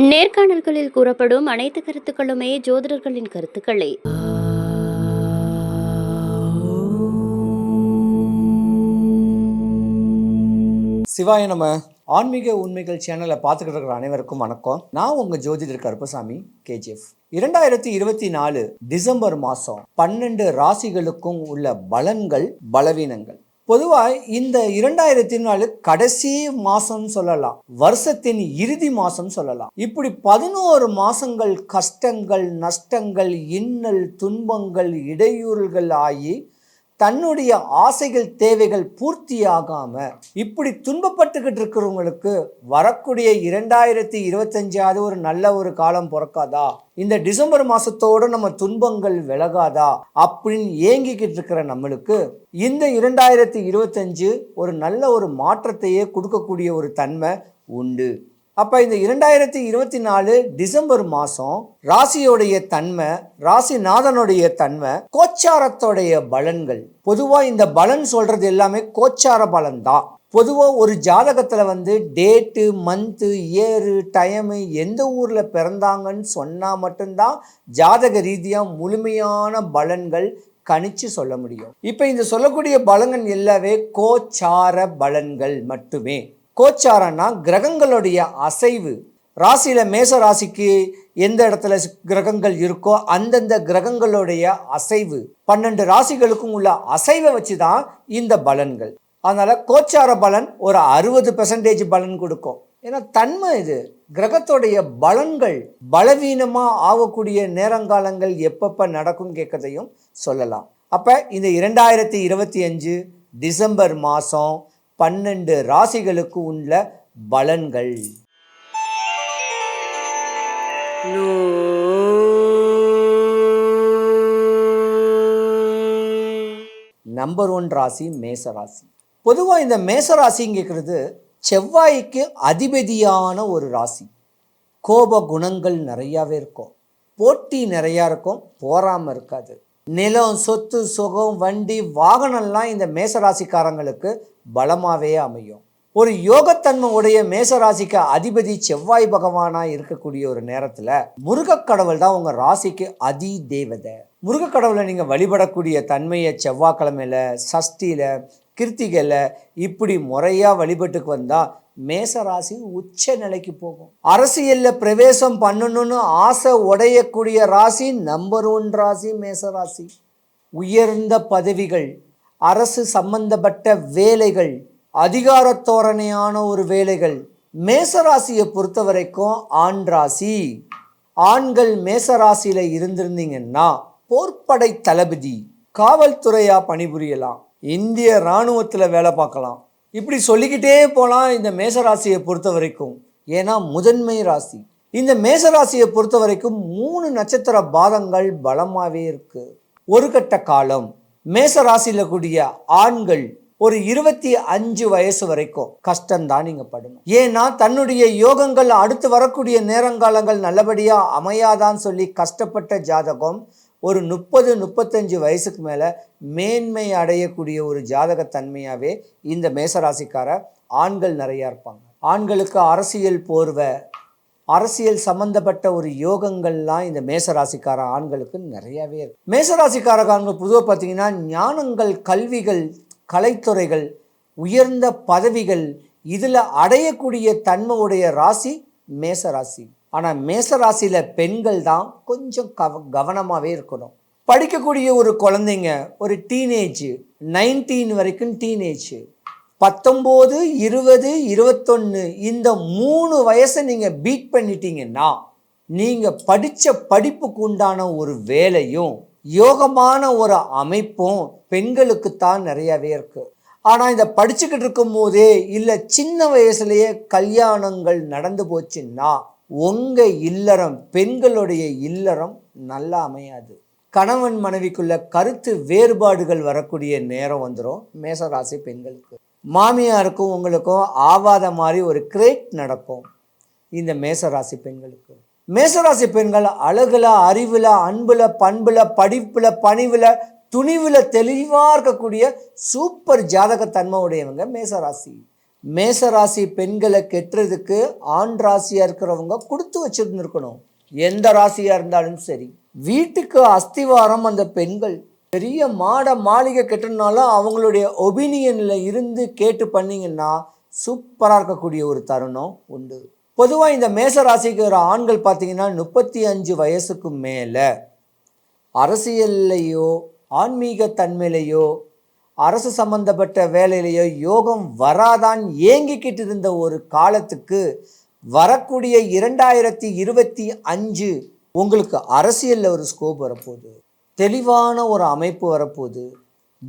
நேர்காணல்களில் கூறப்படும் அனைத்து கருத்துக்களுமே ஜோதிடர்களின் கருத்துக்களே. சிவாய நம்ம ஆன்மீக உண்மைகள் சேனலை பார்த்துக்கிட்டு இருக்கிற அனைவருக்கும் வணக்கம். நான் உங்கள் ஜோதிடர் கருப்பசாமி கேஜிஎஃப். இரண்டாயிரத்தி இருபத்தி நாலு டிசம்பர் மாதம் பன்னெண்டு ராசிகளுக்கும் உள்ள பலன்கள் பலவீனங்கள். பொதுவாக இந்த இரண்டாயிரத்தி நாலு கடைசி மாதம் சொல்லலாம். வருஷத்தின் இறுதி மாதம் சொல்லலாம். இப்படி பதினோரு மாசங்கள் கஷ்டங்கள் நஷ்டங்கள் இன்னல் துன்பங்கள் இடையூறுகள் ஆகி தன்னுடைய ஆசைகள் தேவைகள் பூர்த்தியாகாமல் இப்படி துன்பப்பட்டுக்கிட்டு இருக்கிறவங்களுக்கு வரக்கூடிய இரண்டாயிரத்தி இருபத்தஞ்சாவது ஒரு நல்ல ஒரு காலம் பிறக்காதா? இந்த டிசம்பர் மாதத்தோடு நம்ம துன்பங்கள் விலகாதா? அப்படின்னு ஏங்கிக்கிட்டு இருக்கிற நம்மளுக்கு இந்த இரண்டாயிரத்தி இருபத்தஞ்சு ஒரு நல்ல ஒரு மாற்றத்தையே கொடுக்கக்கூடிய ஒரு தன்மை உண்டு. அப்போ இந்த இரண்டாயிரத்தி இருபத்தி நாலு டிசம்பர் மாதம் ராசியோடைய தன்மை ராசிநாதனுடைய தன்மை கோச்சாரத்தோடைய பலன்கள். பொதுவாக இந்த பலன் சொல்கிறது எல்லாமே கோச்சார பலன் தான் பொதுவாக ஒரு ஜாதகத்தில் வந்து டேட்டு மந்த்து இயரு டைமு எந்த ஊரில் பிறந்தாங்கன்னு சொன்னால் மட்டும்தான் ஜாதக ரீதியாக முழுமையான பலன்கள் கணிச்சு சொல்ல முடியும். இப்போ இந்த சொல்லக்கூடிய பலன்கள் எல்லாவே கோச்சார பலன்கள் மட்டுமே. கோச்சாரம்னா கிரகங்களுடைய அசைவு. ராசியில் மேச ராசிக்கு எந்த இடத்துல கிரகங்கள் இருக்கோ அந்தந்த கிரகங்களுடைய அசைவு. பன்னெண்டு ராசிகளுக்கும் உள்ள அசைவை வச்சு தான் இந்த பலன்கள். அதனால் கோச்சார பலன் ஒரு அறுபது பெர்சன்டேஜ் பலன் கொடுக்கும். ஏன்னா தன்மை இது. கிரகத்தோடைய பலன்கள் பலவீனமாக ஆகக்கூடிய நேரங்காலங்கள் எப்பப்போ நடக்கும் கேட்கறதையும் சொல்லலாம். அப்போ இந்த இரண்டாயிரத்தி இருபத்தி அஞ்சு டிசம்பர் மாதம் பன்னெண்டு ராசிகளுக்கு உள்ள பலன்கள். நம்பர் ஒன் ராசி மேச ராசி. பொதுவாக இந்த மேச ராசிங்கிறது செவ்வாய்க்கு அதிபதியான ஒரு ராசி. கோப குணங்கள் நிறையாவே இருக்கும். போட்டி நிறையா இருக்கும். போராமல் இருக்காது. நிலம் சொத்து சுகம் வண்டி வாகனம்லாம் இந்த மேசராசிக்காரங்களுக்கு பலமாகவே அமையும். ஒரு யோகத்தன்மை உடைய மேசராசிக்கு அதிபதி செவ்வாய் பகவானாக இருக்கக்கூடிய ஒரு நேரத்தில் முருகக்கடவுள் தான் உங்கள் ராசிக்கு அதி தேவதை. முருகக்கடவுளை நீங்கள் வழிபடக்கூடிய தன்மையை செவ்வாய்க்கிழமையில் சஷ்டியில் கிருத்திகையில் இப்படி முறையாக வழிபட்டுக்கு வந்தால் மேசராசி உச்ச நிலைக்கு போகும். அரசியலில் பிரவேசம் பண்ணணும்னு ஆசை உடையக்கூடிய ராசி நம்பர் ஒன் ராசி மேசராசி. உயர்ந்த பதவிகள் அரசு சம்பந்தப்பட்ட வேலைகள் அதிகாரத்தோரணையான ஒரு வேலைகள். மேசராசியை பொறுத்த வரைக்கும் ஆண் ராசி. ஆண்கள் மேசராசியில் இருந்திருந்தீங்கன்னா போர்ப்படை தளபதி காவல்துறையாக பணிபுரியலாம். இந்திய இராணுவத்தில் வேலை பார்க்கலாம். இப்படி சொல்லிக்கிட்டே போகலாம் இந்த மேசராசியை பொறுத்த வரைக்கும் ஏன்னா முதன்மை ராசி. இந்த மேசராசியை பொறுத்த வரைக்கும் மூணு நட்சத்திர பாதங்கள் பலமாகவே இருக்கு. ஒரு கட்ட காலம் மேசராசியில் கூடிய ஆண்கள் ஒரு இருபத்தி அஞ்சு வயசு வரைக்கும் கஷ்டம்தான் நீங்கள் படணும். ஏன்னா தன்னுடைய யோகங்கள் அடுத்து வரக்கூடிய நேரங்காலங்கள் நல்லபடியாக அமையாதான்னு சொல்லி கஷ்டப்பட்ட ஜாதகம் ஒரு முப்பது முப்பத்தஞ்சு வயசுக்கு மேலே மேன்மை அடையக்கூடிய ஒரு ஜாதகத்தன்மையாகவே இந்த மேசராசிக்கார ஆண்கள் நிறையா இருப்பாங்க. ஆண்களுக்கு அரசியல் போர்வை அரசியல் சம்பந்தப்பட்ட ஒரு யோகங்கள்லாம் இந்த மேசராசிக்கார ஆண்களுக்கு நிறையாவே இருக்கு. மேசராசிக்கார ஆண்கள் பொதுவாக பார்த்தீங்கன்னா ஞானங்கள் கல்விகள் கலைத்துறைகள் உயர்ந்த பதவிகள் இதில் அடையக்கூடிய தன்மை உடைய ராசி மேசராசி. ஆனால் மேசராசியில் பெண்கள் தான் கொஞ்சம் கவ கவனமாகவே இருக்கணும். படிக்கக்கூடிய ஒரு குழந்தைங்க ஒரு டீனேஜ் நைன்டீன் வரைக்கும் டீனேஜ் பத்தொம்போது இருபது இருபத்தொன்று இந்த மூணு வயசை நீங்கள் பீட் பண்ணிட்டீங்கன்னா நீங்கள் படித்த படிப்புக்கு உண்டான ஒரு வேலையும் யோகமான ஒரு அமைப்பும் பெண்களுக்கு தான் நிறையாவே இருக்குது ஆனால் இதை படிச்சுக்கிட்டு இருக்கும்போதே இல்லை சின்ன வயசுலேயே கல்யாணங்கள் நடந்து போச்சுன்னா உங்கள் இல்லறம் பெண்களுடைய இல்லறம் நல்லா அமையாது. கணவன் மனைவிக்குள்ள கருத்து வேறுபாடுகள் வரக்கூடிய நேரம் வந்துடும் மேசராசி பெண்களுக்கு. மாமியாருக்கும் உங்களுக்கும் ஆவாத மாதிரி ஒரு கிரேட் நடக்கும் இந்த மேசராசி பெண்களுக்கு. மேசராசி பெண்கள் அழகுல அறிவுல அன்புல பண்புல படிப்புல பணிவுல துணிவுல தெளிவாக இருக்கக்கூடிய சூப்பர் ஜாதக தன்மை உடையவங்க மேசராசி. மேச ராசி பெண்களை கெட்டுறதுக்கு ஆண் ராசியாக இருக்கிறவங்க கொடுத்து வச்சிருந்துருக்கணும். எந்த ராசியாக இருந்தாலும் சரி. வீட்டுக்கு அஸ்திவாரம் அந்த பெண்கள். பெரிய மாட மாளிகை கெட்டனாலும் அவங்களுடைய ஒபினியனில் இருந்து கேட்டு பண்ணிங்கன்னா சூப்பராக இருக்கக்கூடிய ஒரு தருணம் உண்டு. பொதுவாக இந்த மேச ராசிக்கு ஆண்கள் பார்த்தீங்கன்னா முப்பத்தி அஞ்சு வயசுக்கு மேலே. அரசியல்லையோ ஆன்மீக தன்மையிலையோ அரசு சம்பந்தப்பட்ட வேலையிலேயோ யோகம் வராதான் ஏங்கிக்கிட்டு இருந்த ஒரு காலத்துக்கு வரக்கூடிய இரண்டாயிரத்தி இருபத்தி அஞ்சு உங்களுக்கு அரசியலில் ஒரு ஸ்கோப் வரப்போகுது. தெளிவான ஒரு அமைப்பு வரப்போகுது.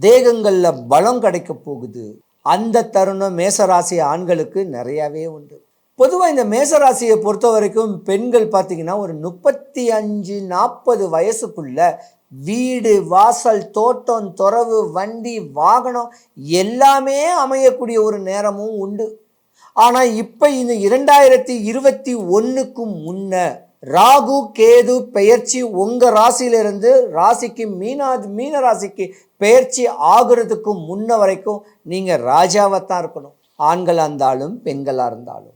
தேகங்களில் பலம் கிடைக்க போகுது. அந்த தருணம் மேசராசி ஆண்களுக்கு நிறையாவே உண்டு. பொதுவாக இந்த மேசராசியை பொறுத்த வரைக்கும் பெண்கள் பார்த்தீங்கன்னா ஒரு முப்பத்தி அஞ்சு நாற்பது வயசுக்குள்ள வீடு வாசல் தோட்டம் துறவு வண்டி வாகனம் எல்லாமே அமையக்கூடிய ஒரு நேரமும் உண்டு. ஆனால் இப்போ இந்த இரண்டாயிரத்தி இருபத்தி ஒன்றுக்கு முன்ன ராகு கேது பெயர்ச்சி உங்கள் ராசியிலிருந்து ராசிக்கு மீனா மீன ராசிக்கு பெயர்ச்சி ஆகிறதுக்கு முன்ன வரைக்கும் நீங்கள் ராஜாவாக இருக்கணும். ஆண்களாக இருந்தாலும் பெண்களாக இருந்தாலும்.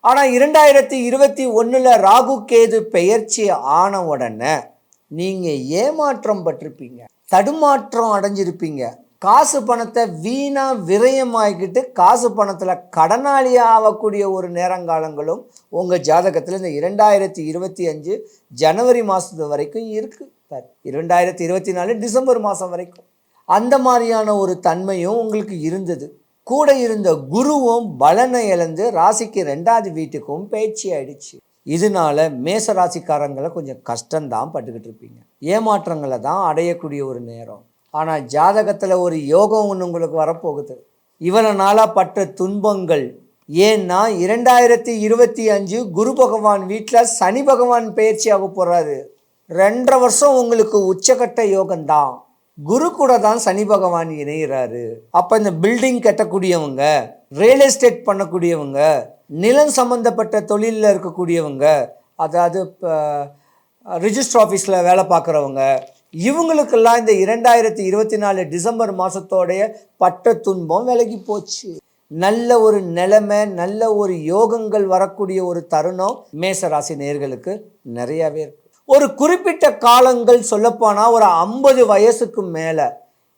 ஆனால் இரண்டாயிரத்தி இருபத்தி ஒன்றில் ராகு கேது பெயர்ச்சி ஆன உடனே நீங்கள் ஏமாற்றம் பட்டிருப்பீங்க தடுமாற்றம் அடைஞ்சிருப்பீங்க. காசு பணத்தை வீணாக விரயமாகிக்கிட்டு காசு பணத்தில் கடனாளியாக ஆகக்கூடிய ஒரு நேரங்காலங்களும் உங்கள் ஜாதகத்தில் இந்த இரண்டாயிரத்தி இருபத்தி அஞ்சு ஜனவரி மாதத்து வரைக்கும் இருக்குது இரண்டாயிரத்தி இருபத்தி நாலு டிசம்பர் மாதம் வரைக்கும். அந்த மாதிரியான ஒரு தன்மையும் உங்களுக்கு இருந்தது. கூட இருந்த குருவும் பலனை இழந்து ராசிக்கு ரெண்டாவது வீட்டுக்கும் பயிற்சி ஆயிடுச்சு. இதனால மேச ராசிக்காரங்களை கொஞ்சம் கஷ்டம்தான் பட்டுக்கிட்டு இருப்பீங்க. ஏமாற்றங்களை தான் அடையக்கூடிய ஒரு நேரம். ஆனால் ஜாதகத்தில் ஒரு யோகம் ஒன்று உங்களுக்கு வரப்போகுது. இவ்வளோ நாளாக பட்ட துன்பங்கள். ஏன்னா இரண்டாயிரத்தி இருபத்தி அஞ்சு குரு பகவான் வீட்டில் சனி பகவான் பயிற்சியாக போகிறாரு ரெண்டரை வருஷம் உங்களுக்கு உச்சக்கட்ட யோகம்தான். குரு கூட தான் சனி பகவான் இணைகிறாரு அப்போ இந்த பில்டிங் கட்டக்கூடியவங்க ரியல் எஸ்டேட் பண்ணக்கூடியவங்க நிலம் சம்மந்தப்பட்ட தொழிலில் இருக்கக்கூடியவங்க அதாவது இப்போ ரிஜிஸ்டர் ஆஃபீஸில் வேலை பார்க்குறவங்க இவங்களுக்கெல்லாம் இந்த இரண்டாயிரத்தி இருபத்தி நாலு டிசம்பர் மாதத்தோடைய பட்ட துன்பம் விலகி போச்சு. நல்ல ஒரு நிலைமை நல்ல ஒரு யோகங்கள் வரக்கூடிய ஒரு தருணம் மேசராசி நேர்களுக்கு நிறையாவே இருக்கு. ஒரு குறிப்பிட்ட காலங்கள் சொல்லப்போனால் ஒரு ஐம்பது வயசுக்கு மேலே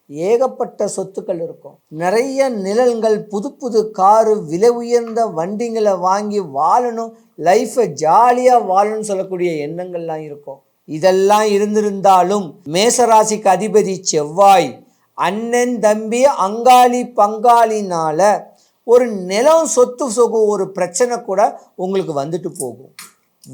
ஏகப்பட்ட சொத்துக்கள் இருக்கும். நிறைய நிழல்கள் புது புது காரு விலை உயர்ந்த வண்டிங்களை வாங்கி வாழணும் லைஃப்பை ஜாலியாக வாழணும்னு சொல்லக்கூடிய எண்ணங்கள்லாம் இருக்கும். இதெல்லாம் இருந்திருந்தாலும் மேசராசிக்கு அதிபதி செவ்வாய் அண்ணன் தம்பி அங்காளி பங்காளினால் ஒரு நிலம் சொத்து சொகு ஒரு பிரச்சனை கூட உங்களுக்கு வந்துட்டு போகும்.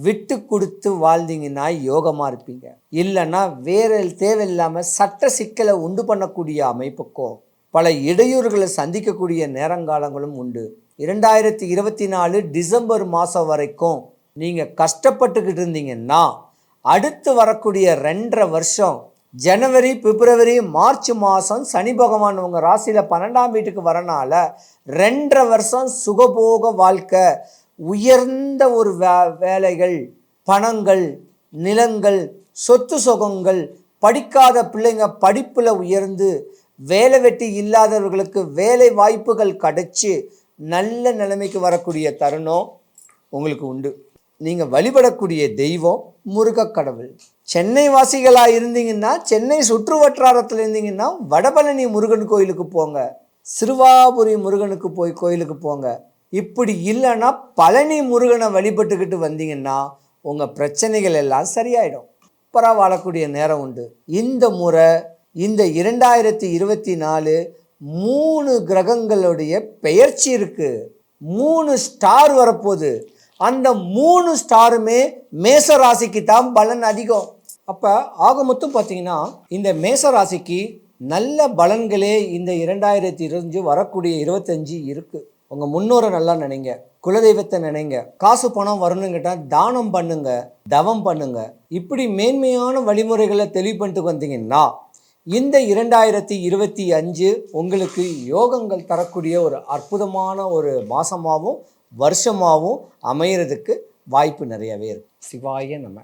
விட்டு கொடுத்து வாழ்ந்தீங்கன்னா யோகமாக இருப்பீங்க. இல்லைன்னா வேற தேவையில்லாமல் சட்ட சிக்கலை உண்டு பண்ணக்கூடிய அமைப்புக்கோ பல இடையூறுகளை சந்திக்கக்கூடிய நேரங்காலங்களும் உண்டு. இரண்டாயிரத்தி இருபத்தி நாலு டிசம்பர் மாதம் வரைக்கும் நீங்கள் கஷ்டப்பட்டுக்கிட்டு இருந்தீங்கன்னா அடுத்து வரக்கூடிய ரெண்டரை வருஷம் ஜனவரி பிப்ரவரி மார்ச் மாதம் சனி பகவான் உங்கள் ராசியில் பன்னெண்டாம் வீட்டுக்கு வரனால ரெண்டரை வருஷம் சுகபோக வாழ்க்கை உயர்ந்த ஒரு வே வேலைகள் பணங்கள் நிலங்கள் சொத்து சுகங்கள் படிக்காத பிள்ளைங்க படிப்பில் உயர்ந்து வேலை வெட்டி இல்லாதவர்களுக்கு வேலை வாய்ப்புகள் கிடைச்சி நல்ல நிலைமைக்கு வரக்கூடிய தருணம் உங்களுக்கு உண்டு. நீங்கள் வழிபடக்கூடிய தெய்வம் முருகக்கடவுள். சென்னை வாசிகளாக இருந்தீங்கன்னா சென்னை சுற்று வட்டாரத்தில் இருந்தீங்கன்னா வடபழனி முருகன் கோயிலுக்கு போங்க. சிறுவாபுரி முருகனுக்கு போய் கோயிலுக்கு போங்க. இப்படி இல்லைன்னா பழனி முருகனை வழிபட்டுக்கிட்டு வந்தீங்கன்னா உங்கள் பிரச்சனைகள் எல்லாம் சரியாயிடும். சூப்பராக வாழக்கூடிய நேரம் உண்டு. இந்த முறை இந்த இரண்டாயிரத்தி இருபத்தி நாலு மூணு கிரகங்களுடைய பெயர்ச்சி இருக்குது மூணு ஸ்டார் வரப்போகுது. அந்த மூணு ஸ்டாருமே மேச ராசிக்கு தான் பலன் அதிகம். அப்போ ஆக மொத்தம் பார்த்தீங்கன்னா இந்த மேச ராசிக்கு நல்ல பலன்களே இந்த இரண்டாயிரத்தி இருபஞ்சு வரக்கூடிய இருபத்தஞ்சு இருக்குது உங்கள் முன்னோரை நல்லா நினைங்க. குலதெய்வத்தை நினைங்க. காசு பணம் வரணுங்கிட்ட கேட்டால் தானம் பண்ணுங்க தவம் பண்ணுங்க. இப்படி மேன்மையான வழிமுறைகளை தெளிவு பண்ணிட்டு வந்தீங்கன்னா இந்த இரண்டாயிரத்தி இருபத்தி அஞ்சு உங்களுக்கு யோகங்கள் தரக்கூடிய ஒரு அற்புதமான ஒரு மாதமாகவும் வருஷமாகவும் அமையிறதுக்கு வாய்ப்பு நிறையவே இருக்கு. சிவாய நம்ம